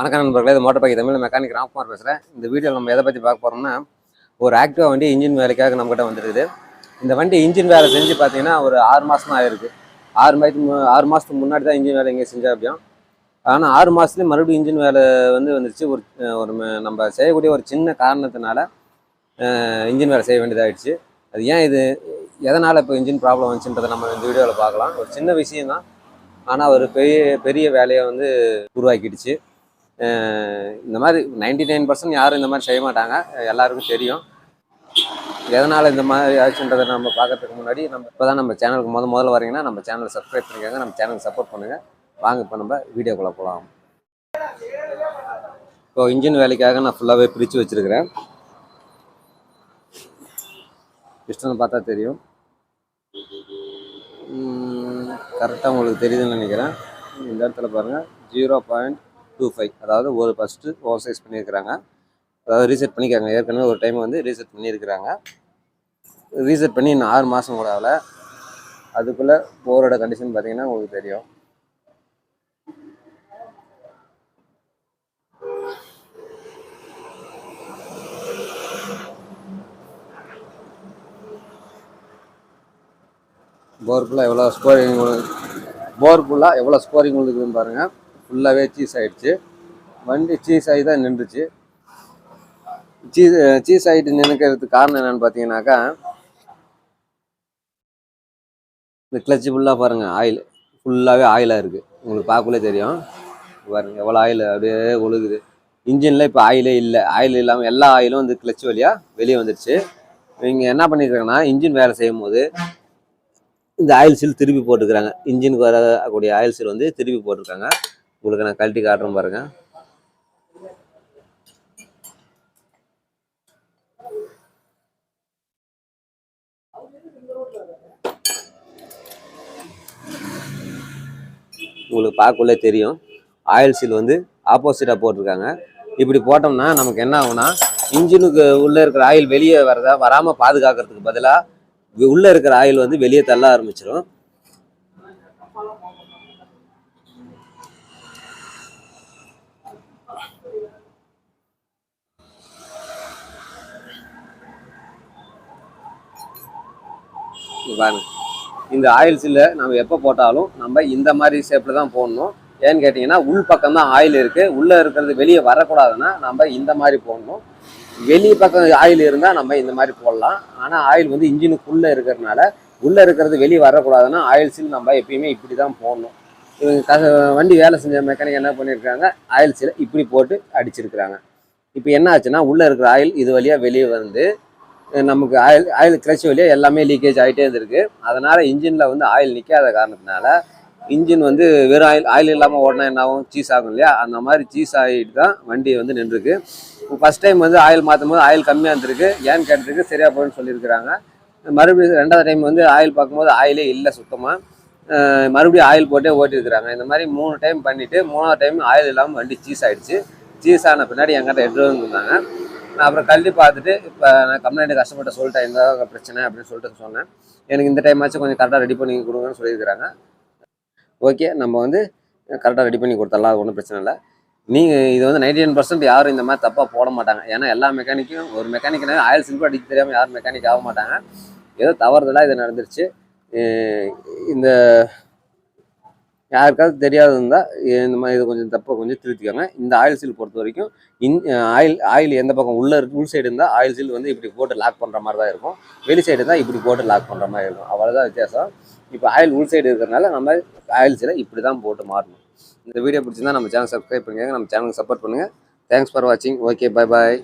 வணக்கம் நண்பர்களே இது motor bike Tamil mechanic Ramkumar பேசுகிறேன் இந்த வீடியோ நம்ம எதை பற்றி பார்க்க போகிறோம்னா ஒரு ஆக்டிவா வண்டி இன்ஜின் வேலைக்காக நம்மகிட்ட வந்துருக்குது. இந்த வண்டி இன்ஜின் வேலை செஞ்சு பார்த்தீங்கன்னா ஒரு ஆறு மாதம் ஆயிருக்கு. ஆறு மாதத்துக்கு மு- ஆறு மாதத்துக்கு முன்னாடி தான் இன்ஜின் வேலை இங்கே செஞ்சா அப்படியும். ஆனால் ஆறு மாதத்துலேயே மறுபடியும் இன்ஜின் வேலை வந்து வந்துருச்சு. ஒரு ஒரு நம்ம செய்யக்கூடிய ஒரு சின்ன காரணத்தினால இன்ஜின் வேலை செய்ய வேண்டியதாகிடுச்சு அது ஏன் இது எதனால் இப்போ இன்ஜின் ப்ராப்ளம் வந்துச்சுன்றதை நம்ம இந்த வீடியோவில் பார்க்கலாம். ஒரு சின்ன விஷயம் தான் ஆனால் ஒரு பெரிய பெரிய வேலையை வந்து உருவாக்கிடுச்சு. இந்த மாதிரி நைன்டி நைன் பர்சன்ட் யாரும் இந்த மாதிரி செய்ய மாட்டாங்க. எல்லாருக்கும் தெரியும். எதனால் இந்த மாதிரி ஆச்சுன்றதை நம்ம பார்க்கறதுக்கு முன்னாடி நம்ம இப்போ தான் நம்ம சேனலுக்கு முத முதல்ல வரீங்கன்னா நம்ம சேனலை சப்ஸ்கிரைப் பண்ணிக்கோங்க. நம்ம சேனலுக்கு சப்போர்ட் பண்ணுங்கள் வாங்க இப்போ நம்ம வீடியோக்குள்ளே போகலாம் இப்போ இன்ஜின் வேலைக்காக நான் ஃபுல்லாகவே பிரித்து வச்சுருக்கிறேன். பிஸ்டன் பார்த்தா தெரியும். கரெக்டாக உங்களுக்கு தெரியுதுன்னு நினைக்கிறேன். இந்த இடத்துல பாருங்கள் ஜீரோ பாயிண்ட் டூ ஃபைவ் அதாவது ஒரு ஃபஸ்ட்டு ஓவர் சைஸ் பண்ணியிருக்கிறாங்க. அதாவது ரீசெட் பண்ணிக்காங்க. ஏற்கனவே ஒரு டைம் வந்து ரீசெட் பண்ணியிருக்கிறாங்க. ரீசெட் பண்ணி இன்னும் ஆறு மாதம் கூட ஆகலை. அதுக்குள்ளே போரோட கண்டிஷன் பார்த்தீங்கன்னா உங்களுக்கு தெரியும். போர் ஃபுல்லாக எவ்வளோ ஸ்கோரிங் போர் ஃபுல்லாக எவ்வளோ ஸ்கோரிங் இருக்குதுன்னு பாருங்கள் ஃபுல்லாகவே சீஸ் ஆகிடுச்சு வண்டி சீஸ் ஆகி தான் நின்றுச்சு. சீஸ் சீஸ் ஆகிட்டு நினைக்கிறதுக்கு காரணம் என்னென்னு பார்த்தீங்கன்னாக்கா இந்த கிளச்சு ஃபுல்லாக பாருங்கள் ஆயில் ஃபுல்லாகவே ஆயிலாக இருக்குது உங்களுக்கு பார்க்கலே தெரியும். பாருங்க எவ்வளோ ஆயில் அப்படியே ஒழுகுது. இன்ஜினில் இப்போ ஆயிலே இல்லை. ஆயில் இல்லாமல் எல்லா ஆயிலும் வந்து கிளச் வழியாக வெளியே வந்துடுச்சு. இவங்க என்ன பண்ணியிருக்காங்கன்னா இன்ஜின் வேலை செய்யும் போது இந்த ஆயில் சீல் திருப்பி போட்டுக்கிறாங்க இன்ஜினுக்கு வரக்கூடிய ஆயில் சீல் வந்து திருப்பி போட்டிருக்காங்க. உங்களுக்கு நான் கழட்டி காட்டுறேன் பாருங்க. உங்களுக்கு பார்க்கக்குள்ளே தெரியும். ஆயில் சீல் வந்து ஆப்போசிட்டாக போட்டிருக்காங்க. இப்படி போட்டோம்னா நமக்கு என்ன ஆகும்னா இன்ஜினுக்கு உள்ளே இருக்கிற ஆயில் வெளியே வரதா வராமல் பாதுகாக்கிறதுக்கு பதிலாக உள்ளே இருக்கிற ஆயில் வந்து வெளியே தள்ள ஆரம்பிச்சிடும் பாருங்க. இந்த ஆயில் சீலை நம்ம எப்போ போட்டாலும் நம்ம இந்த மாதிரி ஷேப்பில் தான் போடணும். ஏன்னு கேட்டிங்கன்னா உள் பக்கம் தான் ஆயில் இருக்குது உள்ளே இருக்கிறது வெளியே வரக்கூடாதுன்னா நம்ம இந்த மாதிரி போடணும். வெளி பக்கம் ஆயில் இருந்தால் நம்ம இந்த மாதிரி போடலாம். ஆனால் ஆயில் வந்து இன்ஜினுக்குள்ளே இருக்கிறதுனால உள்ளே இருக்கிறது வெளியே வரக்கூடாதுன்னா ஆயில் சீல் நம்ம எப்பயுமே இப்படி தான் போடணும். இவங்க க வண்டி வேலை செஞ்ச மெக்கானிக் என்ன பண்ணியிருக்காங்க ஆயில் சீலை இப்படி போட்டு அடிச்சிருக்கிறாங்க. இப்போ என்ன ஆச்சுன்னா உள்ளே இருக்கிற ஆயில் இது வழியாக வெளியே வந்து நமக்கு ஆயில் ஆயில் கிளச் வழியாக எல்லாமே லீக்கேஜ் ஆகிட்டே இருந்திருக்கு. அதனால் இன்ஜினில் வந்து ஆயில் நிற்காத காரணத்தினால இன்ஜின் வந்து வெறும் ஆயில் ஆயில் இல்லாமல் ஓடினா என்ன ஆகும் சீஸ் ஆகும் இல்லையா? அந்த மாதிரி சீஸ் ஆகிட்டு தான் வண்டி வந்து நின்றுருக்கு. ஃபஸ்ட் டைம் வந்து ஆயில் மாற்றும் போது ஆயில் கம்மியாக இருந்திருக்கு. ஏன்னு கேட்டிருக்கு சரியாக போயின்னு சொல்லியிருக்கிறாங்க. மறுபடியும் ரெண்டாவது டைம் வந்து ஆயில் பார்க்கும்போது ஆயிலே இல்லை சுத்தமாக மறுபடியும் ஆயில் போட்டே ஓட்டியிருக்கிறாங்க. இந்த மாதிரி மூணு டைம் பண்ணிவிட்டு மூணாவது டைம் ஆயில் இல்லாமல் வண்டி சீஸ் ஆகிடுச்சு சீஸ் ஆன பின்னாடி என்கிட்ட எடுத்துகிட்டு வந்திருந்தாங்க நான் அப்புறம் கல்வி பார்த்துட்டு இப்போ நான் கம்ப்ளைண்ட் கஷ்டப்பட்ட சொல்லிட்டேன் இந்த பிரச்சனை அப்படின்னு சொல்லிட்டு சொன்னேன். எனக்கு இந்த டைம் ஆச்சு கொஞ்சம் கரெக்டாக ரெடி பண்ணி கொடுங்கன்னு சொல்லியிருக்கிறாங்க. ஓகே நம்ம வந்து கரெக்டாக ரெடி பண்ணி கொடுத்துடலாம் அது ஒன்றும் பிரச்சனை இல்லை. நீங்கள் இது வந்து நைன்டி நைன் பர்சன்ட் யாரும் இந்த மாதிரி தப்பாக போட மாட்டாங்க. ஏன்னா எல்லா மெக்கானிக்கும் ஒரு மெக்கானிக்னா ஆயில் சில்வர் அடிக்க தெரியாமல் யாரும் மெக்கானிக் ஆக மாட்டாங்க. ஏதோ தவறுதலாக இது நடந்துருச்சு. இந்த யாருக்காவது தெரியாது இருந்தால் இந்த மாதிரி இது கொஞ்சம் தப்பாக கொஞ்சம் திருத்திக்கோங்க. இந்த ஆயில் சீல் பொறுத்த வரைக்கும் இன் ஆயில் ஆயில் எந்த பக்கம் உள்ளே இருக்கு உள் சைடு இருந்தால் ஆயில் சீல் வந்து இப்படி போட்டு லாக் பண்ணுற மாதிரி தான் இருக்கும். வெளி சைடு இருந்தால் இப்படி போட்டு லாக் பண்ணுற மாதிரி இருக்கும். அவ்வளோதான் வித்தியாசம். இப்போ ஆயில் உள் சைடு இருக்கிறனால நம்ம ஆயில் சீலை இப்படி தான் போட்டு மாறணும். இந்த வீடியோ பிடிச்சிருந்தா நம்ம சேனல் சப்ஸ்கிரைப் பண்ணிக்கோங்க. நம்ம சேனலுக்கு சப்போர்ட் பண்ணுங்கள் தேங்க்ஸ் ஃபார் வாட்சிங் ஓகே பை பாய்